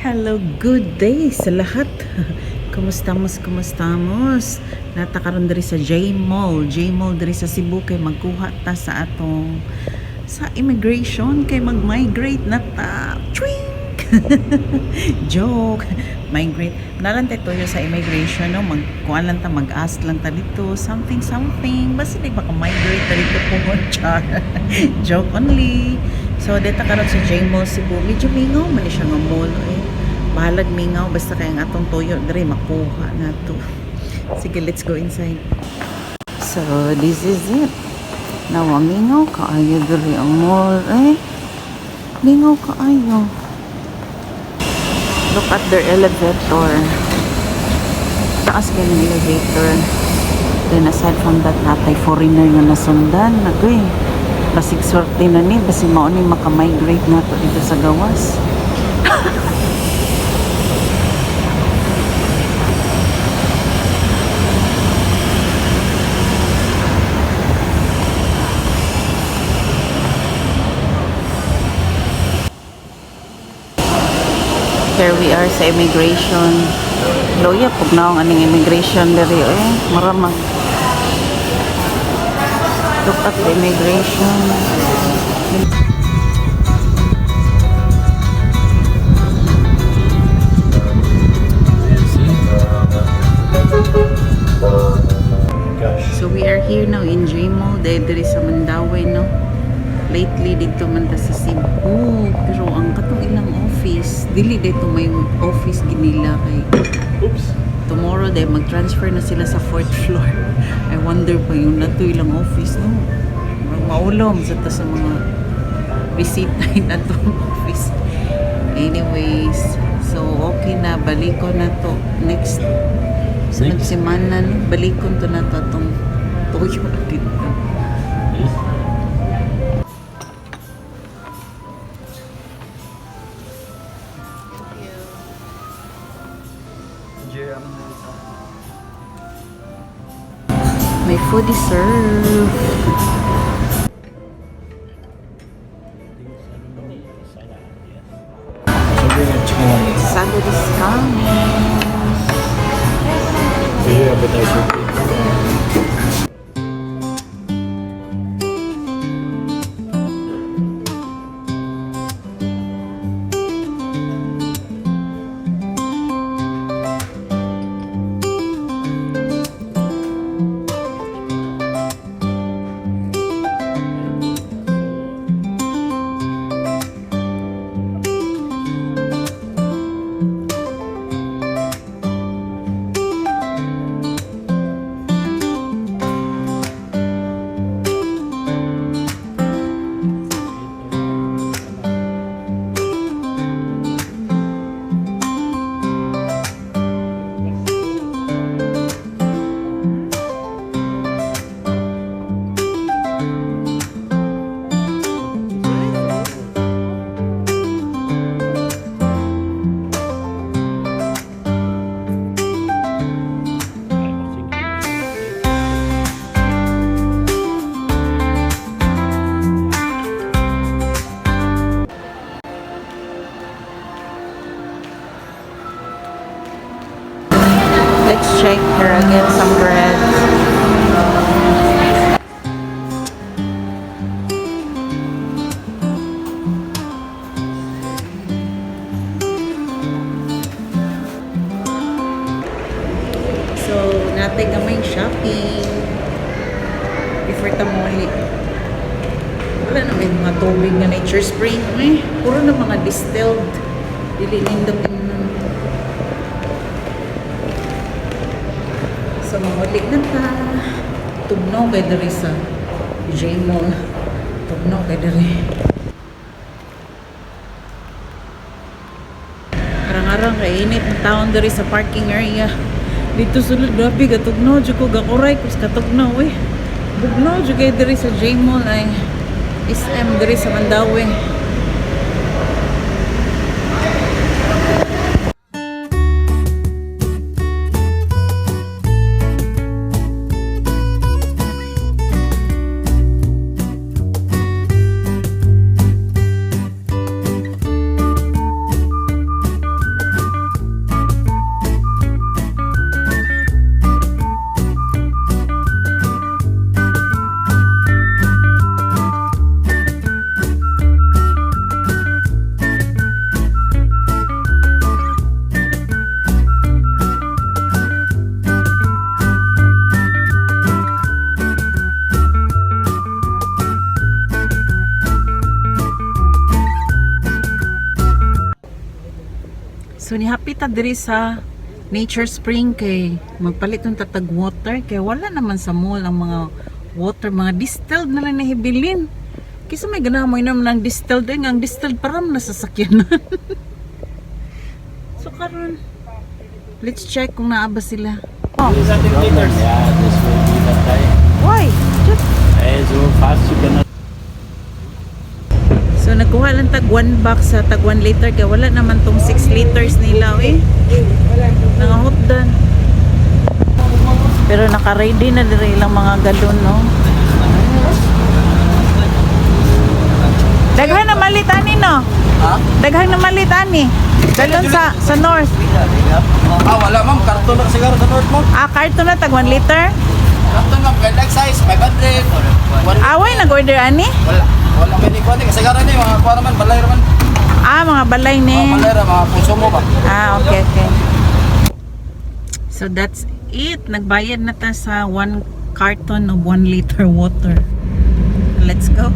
Hello, good day sa lahat. Kumustamos, kumustamos. Natakaroon diri sa J Mall. J Mall diri sa Cebu kay magkuha ta sa atong sa immigration kay mag-migrate na ta. Twink! Joke. Migrate. Nalang tayo tuyo sa immigration, no? Mag, lang ta, mag-ask lang ta dito. Something, something. Basta di baka migrate ta dito po. Char. Joke only. So, dito karon sa J Mall Cebu. Medyo mingaw man siya nga mall. Eh. Bahalag mingaw. Basta kaya nga atong tuyo. Dari, makuha na to. Sige, let's go inside. So, this is it. Nawa, mingaw kaayo diri ang mall. Eh, mingaw kaayo. Look at their elevator. Taas ka ng elevator. Then aside from that, natay foreigner nga nasundan. Nagoy, basig swerte na ni. Basi mao ni makamigrate na to dito sa gawas. Here we are sa immigration. Loya, pag naong aning immigration diri eh. Maramag. Look at the immigration. So we are here now in Jmo. Dahil diri sa Mandawi, no? Lately dito man ta sa Cebu. Pero ang katong ilang office, dili dito may office ginila kay Oops. Tomorrow dahil mag-transfer na sila sa fourth floor. I wonder pa yung nato ilang office, no? Maulong sa ta sa mga bisita na to office. Anyways, so okay na, balik ko na to next Next. no? balikon to na to itong tuyo dito. May Foodie serve. Sunday is coming. Do you appetizer? Let's check here again some bread. So, natin gamay shopping. Before tamuli. Wala na may mga tubig na nature spring. Eh, puro na mga distilled. Dili nindot So, mahulik na ta. Tugnaw kay diri sa J Mall. Tugnaw kay diri. Arang-arang kay init ang taon diri sa parking area. Dito sulod grabe gatugnaw jud ko gakuray kus katugnaw eh. Bugnaw jud kay diri sa J Mall ay SM diri sa Mandawi. So ni happy ta diri sa Nature Spring kay magpalit ng tatag water kay wala naman sa mall ang mga water mga distilled na lang nahibilin. Kisa may ganahan mo inom ng distilled eh, ang distilled param na sasakyanan. so karon let's check kung naaba sila. Oh. Yeah, this will be the time. why? Just Eh, so fast you cannot. So nagkuha lang tag 1 box sa tag 1 liter kaya wala naman tong 6 liters nila eh. Nangahotdan. Pero naka-ready na diri ilang mga galon no. Daghan na malit ani no. Ha? Daghan na malit ani. Galon sa sa north. Ah, wala ma'am. Karton na sigaro sa North mo. Ah, karton na tag 1 liter. Karton ma'am. Like size. 500. One- Away nag-order ani. Wala. Ni kuwani. Sigaro ni. Mga kuwa naman. Balay naman. Ah, mga balay ni. Mga balay ra. Mga puso mo ba? Ah, okay, okay. So that's it. Nagbayad na ta sa 1 carton of 1 liter water. Let's go.